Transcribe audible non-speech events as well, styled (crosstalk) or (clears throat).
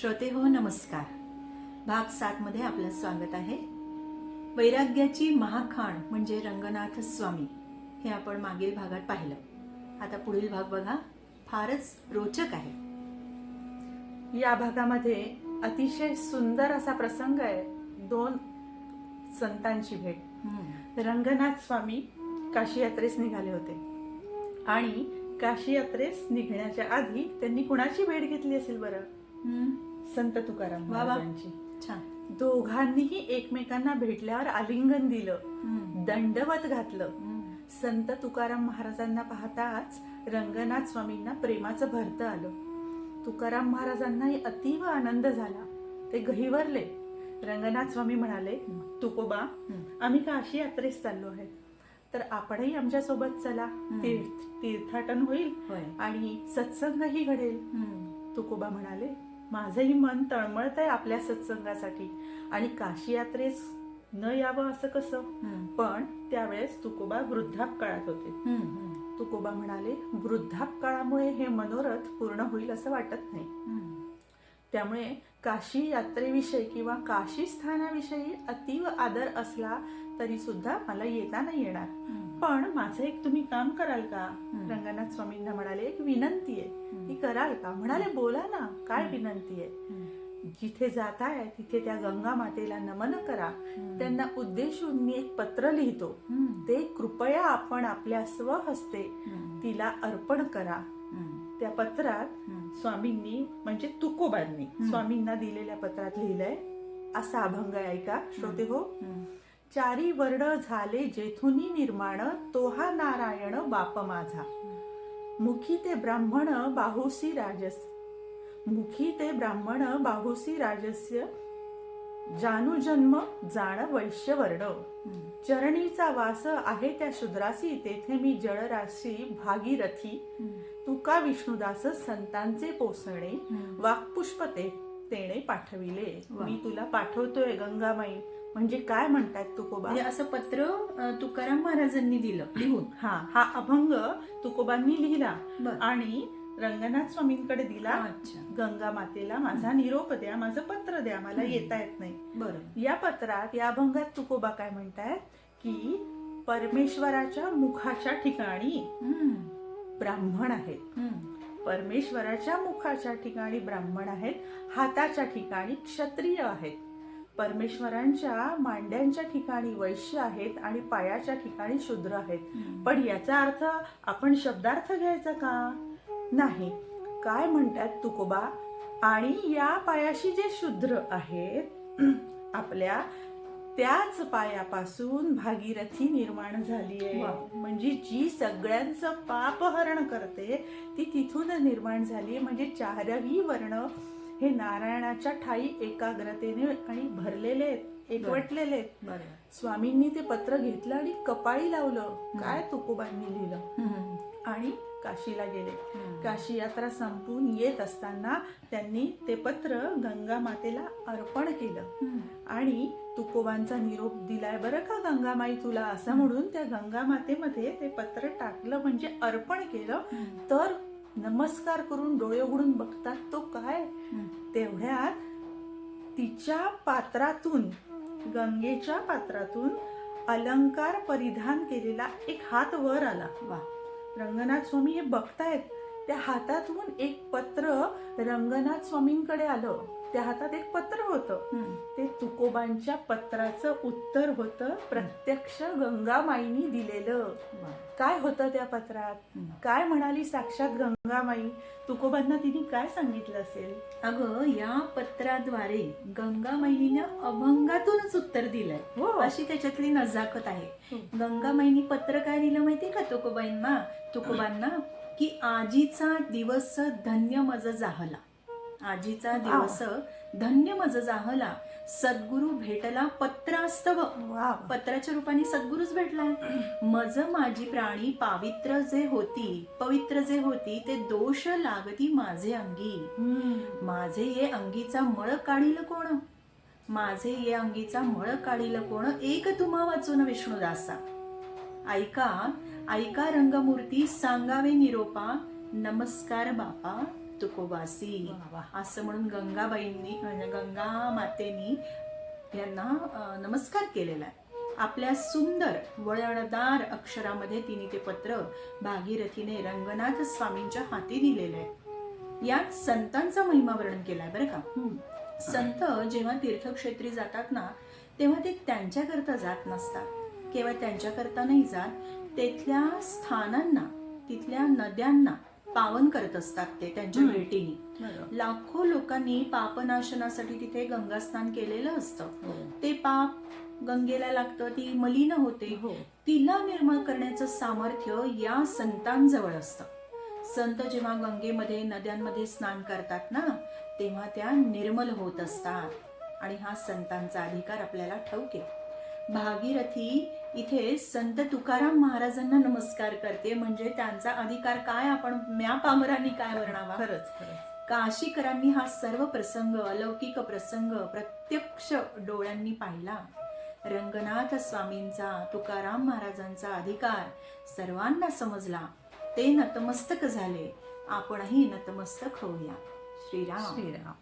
श्रोते हो नमस्कार. भाग सात मध्ये आपलं स्वागत आहे. वैराग्याची महाखाण म्हणजे रंगनाथ स्वामी हे आपण मागील भागात पाहिलं. आता पुढील भाग बघा. फारच रोचक आहे. या भागामध्ये अतिशय सुंदर असा प्रसंग आहे. दोन संतांची भेट. रंगनाथ स्वामी काशी यात्रेस निघाले होते. आणि काशी यात्रेस निघण्याच्या आधी त्यांनी कुणाची भेट घेतली असेल बरं. संत तुकाराम. महाराजांची. दोघांनीही एकमेकांना भेटल्यावर आलिंगन दिलं. दंडवत घातलं. संत तुकाराम महाराजांना पाहताच रंगनाथ स्वामींना प्रेमाचं भरतं आलं. तुकाराम महाराजांनाही अतीव आनंद झाला. ते गहिवरले रंगनाथ स्वामी म्हणाले तुकोबा. आम्ही काशी यात्रेस चाललो आहेत तर आपणही आमच्यासोबत चला. तीर्थ तीर्थाटन होईल आणि सत्संगही घडेल. तुकोबा म्हणाले माझंही मन तळमळत आहे आपल्या सत्संगासाठी आणि काशी यात्रेस न यावं असं कसं. पण त्यावेळेस तुकोबा वृद्धाप काळात होते. तुकोबा म्हणाले वृद्धाप काळामुळे हे मनोरथ पूर्ण होईल असं वाटत नाही. त्यामुळे काशी यात्रेविषयी किंवा काशी स्थानाविषयी अतीव आदर असला तरी सुद्धा मला येता नाही येणार. पण माझं एक तुम्ही काम कराल का रंगनाथ स्वामींना म्हणाले एक विनंती आहे ती कराल का म्हणाले बोला ना काय विनंती आहे. जिथे जाताय तिथे त्या गंगा मातेला नमन करा. त्यांना उद्देशून मी एक पत्र लिहितो. ते कृपया आपण आपल्या स्वहस्ते. तिला अर्पण करा. त्या पत्रात. स्वामींनी म्हणजे तुकोबांनी स्वामींना दिलेल्या पत्रात लिहिलंय असा अभंग आहे ऐका श्रोते हो. चारी वर्ण झाले जेथुनी निर्माण तो हा नारायण बाप माझा मुखी ते ब्राह्मण बाहुसी राजस मुखी ते ब्राह्मण बाहुसी राजस्य जानू जन्म जाण वैश्य वर्ण. चरणीचा वास आहे त्या शूद्रासी तेथे मी जळराशी भागीरथी. तुका विष्णुदास संतांचे पोसणे. वाक्पुष्प ते तेणे पाठविले. मी तुला पाठवतोय गंगामाई म्हणजे काय म्हणतात तुकोबा? म्हणजे असं पत्र तुकाराम महाराजांनी दिलं लिहून. हा. हा अभंग तुकोबांनी लिहिला आणि रंगनाथ स्वामींकडे दिला. गंगा मातेला माझा निरोप द्या माझं पत्र द्या मला. येता येत नाही. बरं. या पत्रात या अभंगात तुकोबा काय म्हणतायत? की परमेश्वराच्या मुखाच्या ठिकाणी. ब्राह्मण आहेत. परमेश्वराच्या मुखाच्या ठिकाणी ब्राह्मण आहेत. हाताच्या ठिकाणी क्षत्रिय आहेत. परमेश्वरांच्या मांड्यांच्या ठिकाणी वैश्य आहेत आणि पायाच्या ठिकाणी शूद्र आहेत. पण याचा अर्थ आपण शब्दार्थ घ्यायचा का? नाही. काय म्हणतात तुकोबा? आणि या पायाशी जे शूद्र आहेत (clears throat) आपल्या त्याच पायापासून भागीरथी निर्माण झाली. आहे. म्हणजे जी सगळ्यांचं पापहरण करते ती तिथून निर्माण झाली म्हणजे चारही वर्ण हे नारायणाच्या ठाई एकाग्रतेने आणि भरलेले आहेत एकवटलेले आहेत. स्वामींनी ते पत्र घेतलं आणि कपाळी लावलं. काय तुकोबांनी लिहिलं. आणि काशीला गेले. काशी यात्रा संपून येत असताना त्यांनी ते पत्र गंगा मातेला अर्पण केलं. आणि तुकोबांचा निरोप दिलाय बरं का गंगामाई तुला? असं म्हणून त्या गंगा मातेमध्ये ते पत्र टाकलं म्हणजे अर्पण केलं. तर नमस्कार करून डोळे उघडून बघतात तो काय. तेवढ्यात तिच्या पात्रातून गंगेच्या पात्रातून अलंकार परिधान केलेला एक हात वर आला. वा. रंगनाथ स्वामी हे बघतायत. त्या हातातून एक पत्र रंगनाथ स्वामींकडे आलं. त्या हातात एक पत्र होतं. ते तुकोबांच्या पत्राचं उत्तर होतं. प्रत्यक्ष गंगामाईनी दिलेलं. काय होतं त्या पत्रात. काय म्हणाली साक्षात गंगामाई? तुकोबांना तिने काय सांगितलं असेल? अगं या पत्राद्वारे गंगा महिनीनं अभंगातूनच उत्तर दिलंय. हो. अशी त्याच्यातली नजाकत आहे. हो. गंगा महिनी पत्र काय दिलं माहिती का तुकोबाईंना? तुकोबांना की आजीचा दिवस धन्य मज जाहला. आजीचा दिवस धन्य मज जाहला. सद्गुरु भेटला पत्रास्तव. पत्राच्या रूपाने सद्गुरुच भेटलाय मज माझी प्राणी पावित्र जे होती पवित्र जे होती ते दोष लागती माझे अंगी. माझे ये अंगीचा मळ काढील कोण? माझे ये अंगीचा मळ काढील कोण? एक तुम्हा वाचून विष्णुदासा. ऐका ऐका रंगमूर्ती सांगावे निरोपा नमस्कार बापा तुकोबासी. असं म्हणून गंगाबाईंनी गंगा मातेनी यांना नमस्कार केलेला आहे आपल्या सुंदर वळणदार अक्षरामध्ये तिने ते पत्र भागीरथीने रंगनाथ स्वामींच्या हाती दिलेलं आहे यात संतांचा महिमा वर्णन केलाय बरं का. संत जेव्हा तीर्थक्षेत्री जातात ना तेव्हा ते त्यांच्याकरता जात नसतात. केवळ त्यांच्याकरता नाही जात तेथल्या स्थानांना तिथल्या नद्यांना पावन करत असतात ते त्यांच्या. भेटीने. लाखो लोकांनी पापनाशनासाठी तिथे गंगास्नान केलेलं असतं हो. ते पाप गंगेला लागतं ती मलिन होते हो. तिला निर्मळ करण्याचं सामर्थ्य या संतांजवळ असतं संत जेव्हा गंगेमध्ये नद्यांमध्ये स्नान करतात ना तेव्हा त्या निर्मल होत असतात आणि हा संतांचा अधिकार आपल्याला ठाऊक आहे भागीरथी इथे संत तुकाराम महाराजांना नमस्कार करते. म्हणजे त्यांचा अधिकार काय? आपण म्या पामरांनी काय वर्णावा खरंच खरंच. काशीकरांनी हा सर्व प्रसंग अलौकिक प्रसंग प्रत्यक्ष डोळ्यांनी पाहिला. रंगनाथ स्वामींचा तुकाराम महाराजांचा अधिकार सर्वांना समजला. ते नतमस्तक झाले. आपणही नतमस्तक होऊया. श्रीराम. श्रीराम.